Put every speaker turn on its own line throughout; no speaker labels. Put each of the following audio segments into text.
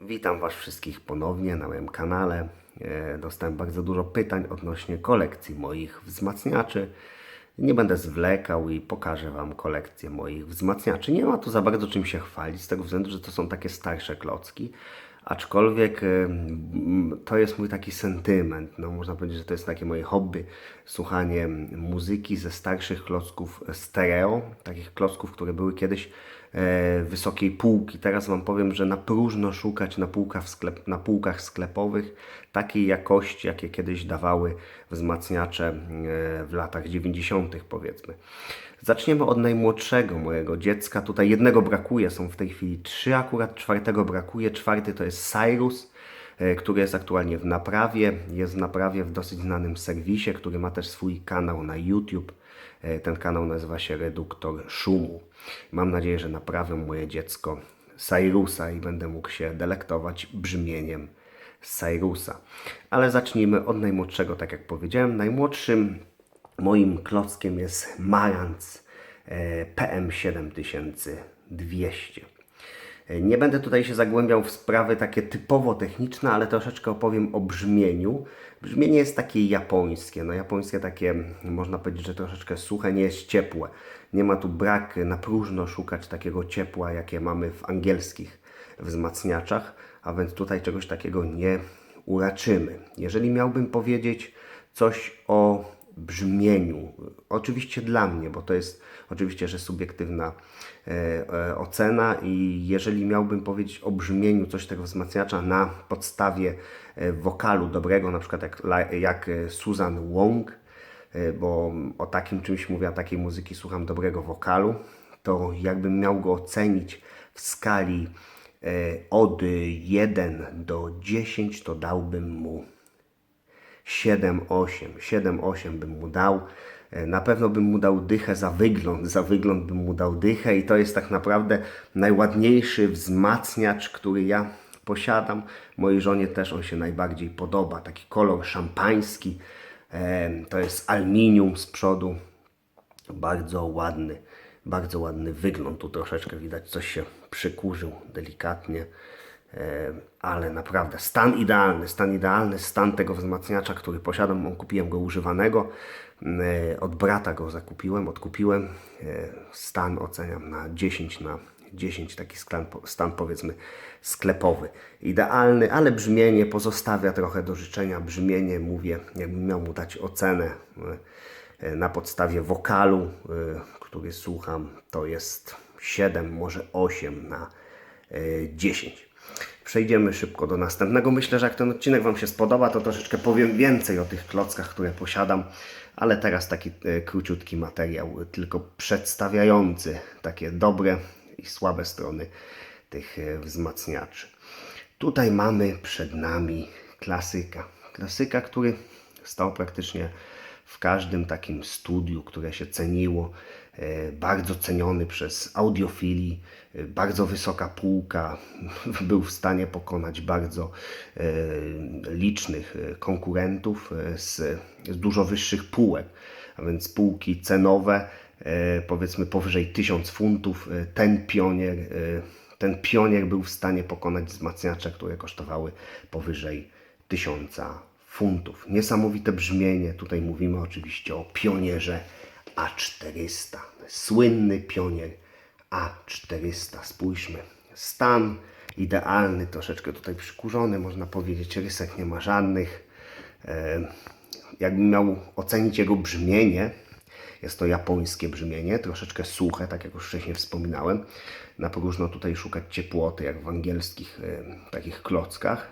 Witam Was wszystkich ponownie na moim kanale. E, Dostałem bardzo dużo pytań odnośnie kolekcji moich wzmacniaczy. Nie będę zwlekał i pokażę Wam kolekcję moich wzmacniaczy. Nie ma tu za bardzo czym się chwalić, z tego względu, że to są takie starsze klocki. Aczkolwiek m, to jest mój taki sentyment. No, można powiedzieć, że to jest takie moje hobby. Słuchanie muzyki ze starszych klocków stereo. Takich klocków, które były kiedyś e, wysokiej półki. Teraz Wam powiem, że na próżno szukać na, półkach sklep, na półkach sklepowych takiej jakości, jakie kiedyś dawały wzmacniacze e, w latach 90. powiedzmy. Zaczniemy od najmłodszego mojego dziecka. Tutaj jednego brakuje, są w tej chwili trzy akurat, czwartego brakuje. Czwarty to jest Cyrus, e, który jest aktualnie w naprawie. Jest w naprawie w dosyć znanym serwisie, który ma też swój kanał na YouTube. E, Ten kanał nazywa się Reduktor Szumu. Mam nadzieję, że naprawię moje dziecko Cyrusa i będę mógł się delektować brzmieniem Cyrusa. Ale zacznijmy od najmłodszego, tak jak powiedziałem. Najmłodszym moim klockiem jest Marantz e, PM7200. E, Nie będę tutaj się zagłębiał w sprawy takie typowo techniczne, ale troszeczkę opowiem o brzmieniu. Brzmienie jest takie japońskie. No japońskie takie, można powiedzieć, że troszeczkę suche, nie jest ciepłe. Nie ma tu brak na próżno szukać takiego ciepła, jakie mamy w angielskich wzmacniaczach, a więc tutaj czegoś takiego nie uraczymy. Jeżeli miałbym powiedzieć coś o brzmieniu. Oczywiście dla mnie, bo to jest oczywiście, że subiektywna e, e, ocena i jeżeli miałbym powiedzieć o brzmieniu coś tego wzmacniacza na podstawie e, wokalu dobrego, na przykład jak, jak e, Susan Wong, bo o takim czymś mówię, a takiej muzyki słucham dobrego wokalu, to jakbym miał go ocenić w skali od 1 do 10, to dałbym mu 7-8. 7-8 bym mu dał. E, Na pewno bym mu dał dychę za wygląd. Za wygląd bym mu dał dychę i to jest tak naprawdę najładniejszy wzmacniacz, który ja posiadam. Mojej żonie też on się najbardziej podoba. Taki kolor szampański. E, To jest aluminium z przodu. Bardzo ładny, bardzo ładny wygląd. Tu troszeczkę widać, coś się przykurzył delikatnie, ale naprawdę stan idealny, stan idealny, stan tego wzmacniacza, który posiadam. On kupiłem go używanego, e, od brata go zakupiłem, odkupiłem. E, Stan oceniam na 10 na 10, taki stan, stan powiedzmy sklepowy. Idealny, ale brzmienie pozostawia trochę do życzenia. Brzmienie, mówię, jakbym miał mu dać ocenę e, na podstawie wokalu, e, który słucham, to jest 7, może 8 na e, 10. Przejdziemy szybko do następnego. Myślę, że jak ten odcinek Wam się spodoba, to troszeczkę powiem więcej o tych klockach, które posiadam, ale teraz taki e, króciutki materiał, e, tylko przedstawiający takie dobre i słabe strony tych e, wzmacniaczy. Tutaj mamy przed nami klasyka. Klasyka, który stał praktycznie w każdym takim studiu, które się ceniło. E, Bardzo ceniony przez audiofili, e, bardzo wysoka półka. Był w stanie pokonać bardzo e, licznych konkurentów z, z dużo wyższych półek, a więc półki cenowe, powiedzmy powyżej 1000 funtów. Ten pionier, ten pionier był w stanie pokonać wzmacniacze, które kosztowały powyżej 1000 funtów. Niesamowite brzmienie. Tutaj mówimy oczywiście o pionierze A400. Słynny pionier A400. Spójrzmy. Stan idealny, troszeczkę tutaj przykurzony, można powiedzieć. Rysek nie ma żadnych. E, Jakbym miał ocenić jego brzmienie, jest to japońskie brzmienie, troszeczkę suche, tak jak już wcześniej wspominałem. Na próżno tutaj szukać ciepłoty, jak w angielskich e, takich klockach.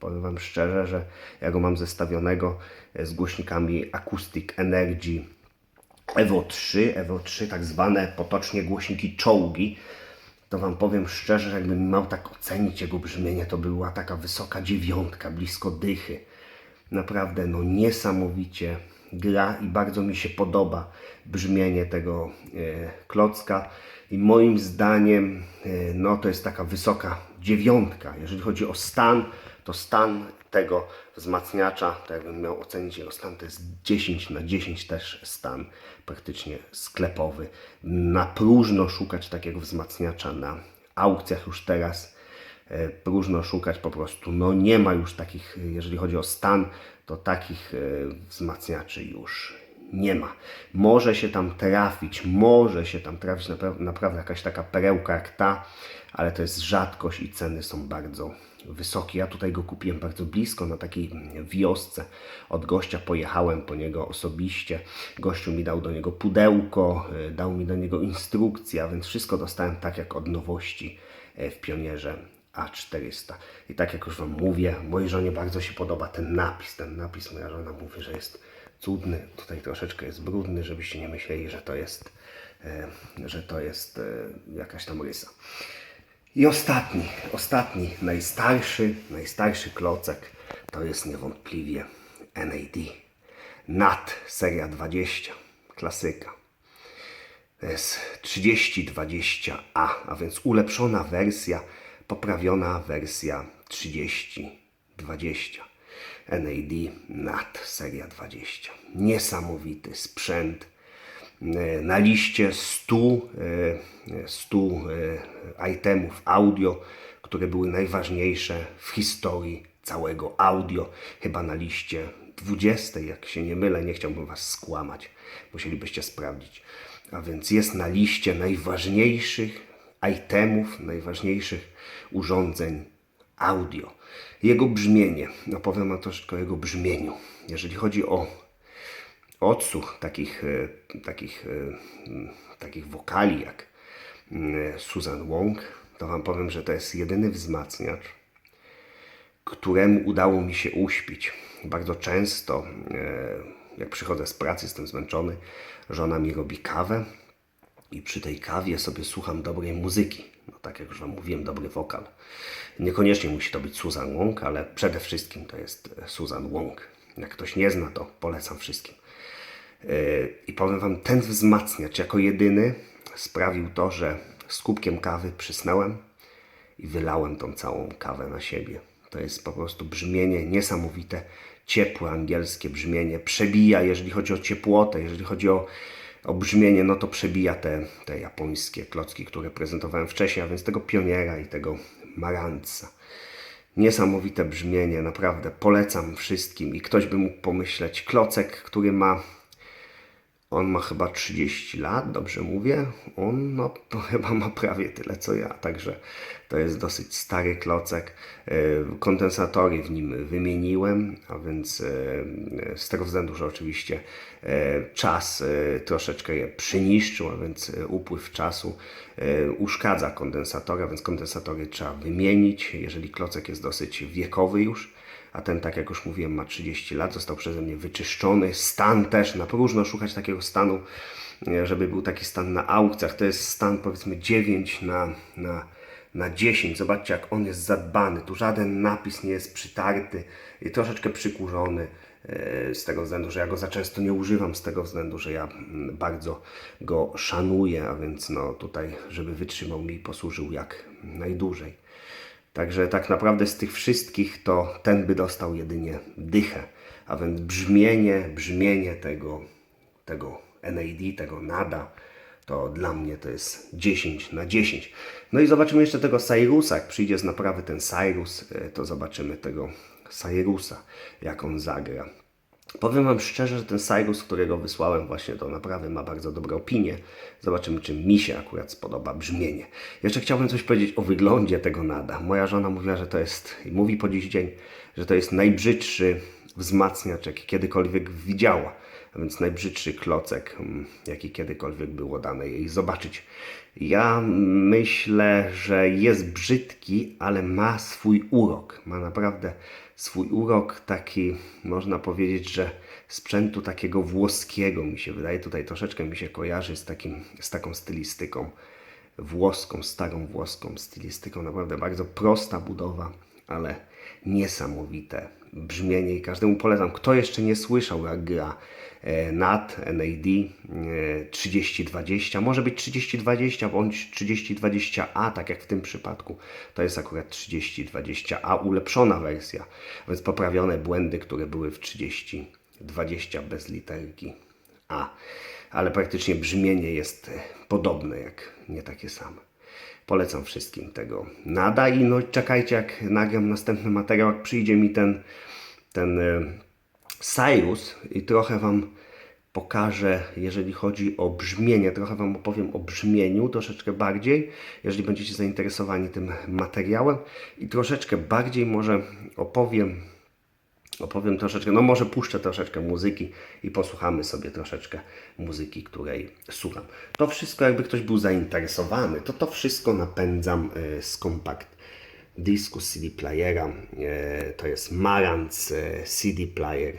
Powiem Wam szczerze, że ja go mam zestawionego e, z głośnikami Acoustic Energy Evo 3, Evo 3 tak zwane potocznie głośniki czołgi. To Wam powiem szczerze, że jakbym miał tak ocenić jego brzmienie, to była taka wysoka dziewiątka, blisko dychy. Naprawdę, no niesamowicie gra i bardzo mi się podoba brzmienie tego e, klocka. I moim zdaniem, e, no to jest taka wysoka dziewiątka. Jeżeli chodzi o stan, to stan tego wzmacniacza, to jakbym miał ocenić jego stan, to jest 10 na 10 też stan praktycznie sklepowy. Na próżno szukać takiego wzmacniacza na aukcjach już teraz. e, próżno szukać po prostu. No nie ma już takich, jeżeli chodzi o stan, to takich e, wzmacniaczy już nie ma. Może się tam trafić, może się tam trafić napra- naprawdę jakaś taka perełka jak ta, ale to jest rzadkość i ceny są bardzo wysokie. Ja tutaj go kupiłem bardzo blisko, na takiej wiosce. Od gościa pojechałem po niego osobiście. Gościu mi dał do niego pudełko, y, dał mi do niego instrukcję, a więc wszystko dostałem tak jak od nowości e, w Pionierze A400. I tak jak już Wam mówię, mojej żonie bardzo się podoba ten napis. Ten napis moja żona mówi, że jest cudny. Tutaj troszeczkę jest brudny, żebyście nie myśleli, że to jest, e, że to jest e, jakaś tam rysa. I ostatni, ostatni, najstarszy, najstarszy klocek to jest niewątpliwie NAD. NAT seria 20, klasyka. To jest 3020A, a więc ulepszona wersja, poprawiona wersja 3020. NAD NAT seria 20. Niesamowity sprzęt. E, Na liście 100, e, 100 e, itemów audio, które były najważniejsze w historii całego audio. Chyba na liście 20, jak się nie mylę, nie chciałbym Was skłamać. Musielibyście sprawdzić. A więc jest na liście najważniejszych itemów, najważniejszych urządzeń audio. Jego brzmienie, opowiem Wam troszeczkę o jego brzmieniu. Jeżeli chodzi o odsłuch takich, e, takich, e, takich wokali jak Susan Wong, to Wam powiem, że to jest jedyny wzmacniacz, któremu udało mi się uśpić. Bardzo często, e, jak przychodzę z pracy, jestem zmęczony, żona mi robi kawę i przy tej kawie sobie słucham dobrej muzyki. No tak jak już Wam mówiłem, dobry wokal. Niekoniecznie musi to być Susan Wong, ale przede wszystkim to jest Susan Wong. Jak ktoś nie zna, to polecam wszystkim. Yy, I powiem Wam, ten wzmacniacz jako jedyny sprawił to, że z kubkiem kawy przysnąłem i wylałem tą całą kawę na siebie. To jest po prostu brzmienie niesamowite, ciepłe angielskie brzmienie. Przebija, jeżeli chodzi o ciepłotę, jeżeli chodzi o, o brzmienie, no to przebija te, te japońskie klocki, które prezentowałem wcześniej, a więc tego pioniera i tego maranca. Niesamowite brzmienie, naprawdę polecam wszystkim. I ktoś by mógł pomyśleć, klocek, który ma on ma chyba 30 lat, dobrze mówię. On no, to chyba ma prawie tyle co ja, także to jest dosyć stary klocek. E, Kondensatory w nim wymieniłem, a więc e, z tego względu, że oczywiście e, czas troszeczkę je przyniszczył, a więc upływ czasu uszkadza kondensatora, więc kondensatory trzeba wymienić, jeżeli klocek jest dosyć wiekowy już a ten, tak jak już mówiłem, ma 30 lat, został przeze mnie wyczyszczony. Stan też, na próżno szukać takiego stanu, e, żeby był taki stan na aukcjach. To jest stan powiedzmy 9 na, na, na 10. Zobaczcie, jak on jest zadbany. Tu żaden napis nie jest przytarty i troszeczkę przykurzony. e, Z tego względu, że ja go za często nie używam, z tego względu, że ja mm, bardzo go szanuję, a więc no tutaj, żeby wytrzymał mi posłużył jak najdłużej. Także tak naprawdę z tych wszystkich to ten by dostał jedynie dychę. A więc brzmienie, brzmienie tego, tego NAD, tego nada, to dla mnie to jest 10 na 10. No i zobaczymy jeszcze tego Cyrusa. Jak przyjdzie z naprawy ten Cyrus, e, to zobaczymy tego Cyrusa, jak on zagra. Powiem Wam szczerze, że ten Cyrus, którego wysłałem właśnie do naprawy, ma bardzo dobre opinie. Zobaczymy, czy mi się akurat spodoba brzmienie. Jeszcze chciałbym coś powiedzieć o wyglądzie tego nada. Moja żona mówiła, że to jest, i mówi po dziś dzień, że to jest najbrzydszy wzmacniacz, jaki kiedykolwiek widziała. A więc najbrzydszy klocek, mm, jaki kiedykolwiek było dane jej zobaczyć. Ja myślę, że jest brzydki, ale ma swój urok. Ma naprawdę swój urok taki, można powiedzieć, że sprzętu takiego włoskiego mi się wydaje. Tutaj troszeczkę mi się kojarzy z, takim, z taką stylistyką włoską, starą włoską stylistyką. Naprawdę bardzo prosta budowa, ale niesamowite brzmienie i każdemu polecam. Kto jeszcze nie słyszał, jak gra e, NAT, NAD e, 3020, może być 3020 bądź 3020A, tak jak w tym przypadku. To jest akurat 3020A, ulepszona wersja, więc poprawione błędy, które były w 3020 bez literki A. Ale praktycznie brzmienie jest podobne, jak nie takie same. Polecam wszystkim tego. Nada i no czekajcie jak nagram następny materiał, jak przyjdzie mi ten, ten e, Cyrus i trochę Wam pokażę, jeżeli chodzi o brzmienie, trochę Wam opowiem o brzmieniu troszeczkę bardziej, jeżeli będziecie zainteresowani tym materiałem. I troszeczkę bardziej może opowiem opowiem troszeczkę, no może puszczę troszeczkę muzyki i posłuchamy sobie troszeczkę muzyki, której słucham. To wszystko, jakby ktoś był zainteresowany, to to wszystko napędzam e, z kompakt dysku CD playera. E, To jest Marantz e, CD player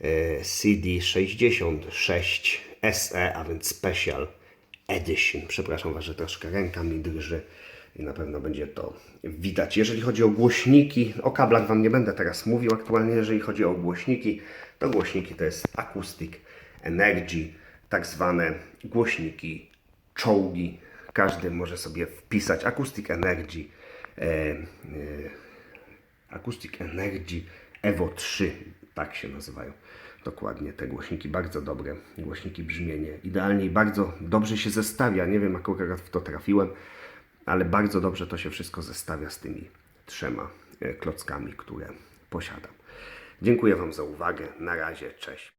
e, CD66 SE, a więc Special Edition. Przepraszam Was, że troszkę ręka mi drży i na pewno będzie to widać. Jeżeli chodzi o głośniki, o kablach Wam nie będę teraz mówił aktualnie. Jeżeli chodzi o głośniki, to głośniki to jest Acoustic Energy, tak zwane głośniki czołgi. Każdy może sobie wpisać Acoustic Energy. E, e, Acoustic Energy Evo 3, tak się nazywają dokładnie te głośniki, bardzo dobre głośniki brzmienie, idealnie i bardzo dobrze się zestawia, nie wiem akurat w to trafiłem, ale bardzo dobrze to się wszystko zestawia z tymi trzema e, klockami, które posiadam. Dziękuję Wam za uwagę, na razie, cześć.